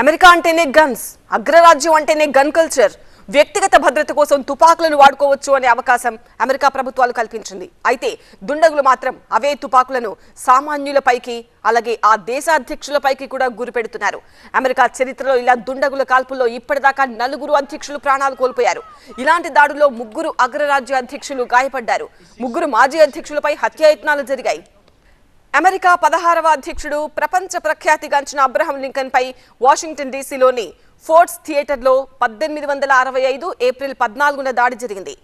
America అంటేనే guns అగ్రరాజ్యం అంటేనే గన్ కల్చర్ వ్యక్తిగత భద్రత కోసం తుపాకులను వాడుకోవచ్చు అనే అవకాశం అమెరికా ప్రభుత్వాలు కల్పించింది. అయితే దుండగులు మాత్రం అవే తుపాకులను సామాన్యులపైకి అలాగే ఆ దేశ అధ్యక్షులపైకి కూడా గురిపెడుతున్నారు. అమెరికా చరిత్రలో ఇలా దుండగుల కాల్పుల్లో ఇప్పటిదాకా నలుగురు అధ్యక్షులు ప్రాణాలు కోల్పోయారు. ఇలాంటి దాడుల్లో ముగ్గురు అగ్రరాజ్య అధ్యక్షులు గాయపడ్డారు. ముగ్గురు మాజీ అధ్యక్షులపై హత్యాయత్నాలు జరిగాయి. అమెరికా పదహారవ అధ్యక్షుడు ప్రపంచ ప్రఖ్యాతిగాంచిన అబ్రహం లింకన్ పై వాషింగ్టన్ డీసీలోని ఫోర్ట్స్ థియేటర్లో పద్దెనిమిది వందల అరవై ఐదు ఏప్రిల్ పద్నాలుగున దాడి జరిగింది.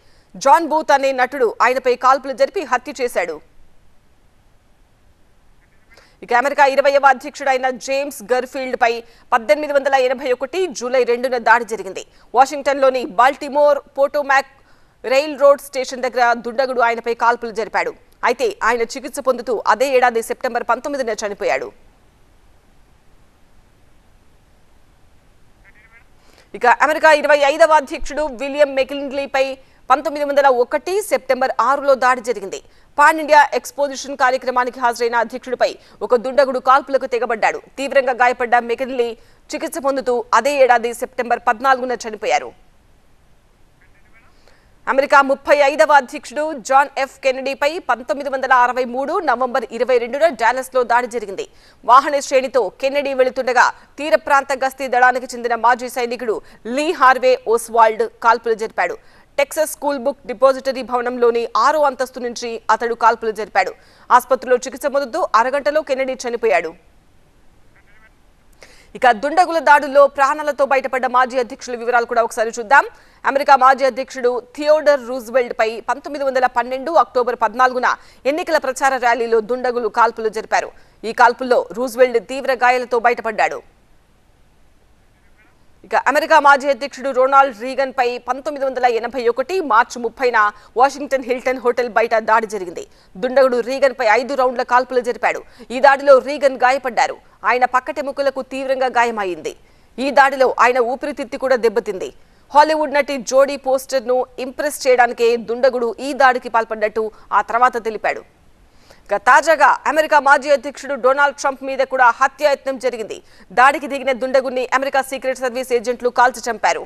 జాన్ బూత్ అనే నటుడు ఆయనపై కాల్పులు జరిపి హత్య చేశాడు. ఇక అమెరికా ఇరవైవ అధ్యక్షుడైన జేమ్స్ గర్ఫీల్డ్ పై పద్దెనిమిది వందల ఎనభై ఒకటి జూలై రెండున దాడి జరిగింది. వాషింగ్టన్లోని Baltimore Potomac railroad station దగ్గర దుండగుడు ఆయనపై కాల్పులు జరిపాడు. అయితే ఆయన చికిత్స పొందుతూ అదే ఏడాది సెప్టెంబర్ పంతొమ్మిదిన చనిపోయాడు. ఇక అమెరికా ఇరవై ఐదవ అధ్యక్షుడు విలియం మెకిన్లీపై పంతొమ్మిది వందల ఒకటి సెప్టెంబర్ ఆరులో దాడి జరిగింది. పాన్ ఇండియా ఎక్స్పోజిషన్ కార్యక్రమానికి హాజరైన అధ్యక్షుడిపై ఒక దుండగుడు కాల్పులకు తెగబడ్డాడు. తీవ్రంగా గాయపడ్డ మెకిన్లీ చికిత్స పొందుతూ అదే ఏడాది సెప్టెంబర్ పద్నాలుగున చనిపోయారు. అమెరికా ముప్పై ఐదవ అధ్యక్షుడు జాన్ ఎఫ్ కెనడీపై పంతొమ్మిది వందల అరవై మూడు నవంబర్ ఇరవై రెండున డాలస్లో దాడి జరిగింది. వాహన శ్రేణితో కెన్నడీ వెళుతుండగా తీర ప్రాంత గస్తీ దళానికి చెందిన మాజీ సైనికుడు లీ హార్వే ఓస్వాల్డ్ కాల్పులు జరిపాడు. టెక్సస్ స్కూల్ బుక్ డిపాజిటరీ భవనంలోని ఆరో అంతస్తు నుంచి అతడు కాల్పులు జరిపాడు. ఆసుపత్రిలో చికిత్స పొందుతూ అరగంటలో కెన్నడీ చనిపోయాడు. ఇక దుండగుల దాడుల్లో ప్రాణాలతో బయటపడ్డ మాజీ అధ్యక్షుల వివరాలు కూడా ఒకసారి చూద్దాం. అమెరికా మాజీ అధ్యక్షుడు థియోడర్ రూజ్వెల్ట్ పై పంతొమ్మిది వందల పన్నెండు అక్టోబర్ పద్నాలుగున ఎన్నికల ప్రచార ర్యాలీలో దుండగులు కాల్పులు జరిపారు. ఈ కాల్పుల్లో రూజ్వెల్ట్ తీవ్ర గాయాలతో బయటపడ్డాడు. ఇక అమెరికా మాజీ అధ్యక్షుడు రొనాల్డ్ రీగన్ పై పంతొమ్మిది వందల ఎనభై ఒకటి మార్చి ముప్పైన వాషింగ్టన్ హిల్టన్ హోటల్ బయట దాడి జరిగింది. దుండగుడు రీగన్ పై ఐదు రౌండ్ల కాల్పులు జరిపాడు. ఈ దాడిలో రీగన్ గాయపడ్డారు. ఆయన పక్కటెముకలకు తీవ్రంగా గాయమైంది. ఈ దాడిలో ఆయన ఊపిరితిత్తి కూడా దెబ్బతింది. హాలీవుడ్ నటి జోడీ పోస్టర్ను ఇంప్రెస్ చేయడానికే దుండగుడు ఈ దాడికి పాల్పడ్డట్టు ఆ తర్వాత తెలిపాడు. తాజాగా అమెరికా మాజీ అధ్యక్షుడు డొనాల్డ్ ట్రంప్ మీద కూడా హత్యాయత్నం జరిగింది. దాడికి దిగిన దుండగుడిని అమెరికా సీక్రెట్ సర్వీస్ ఏజెంట్లు కాల్చి చంపారు.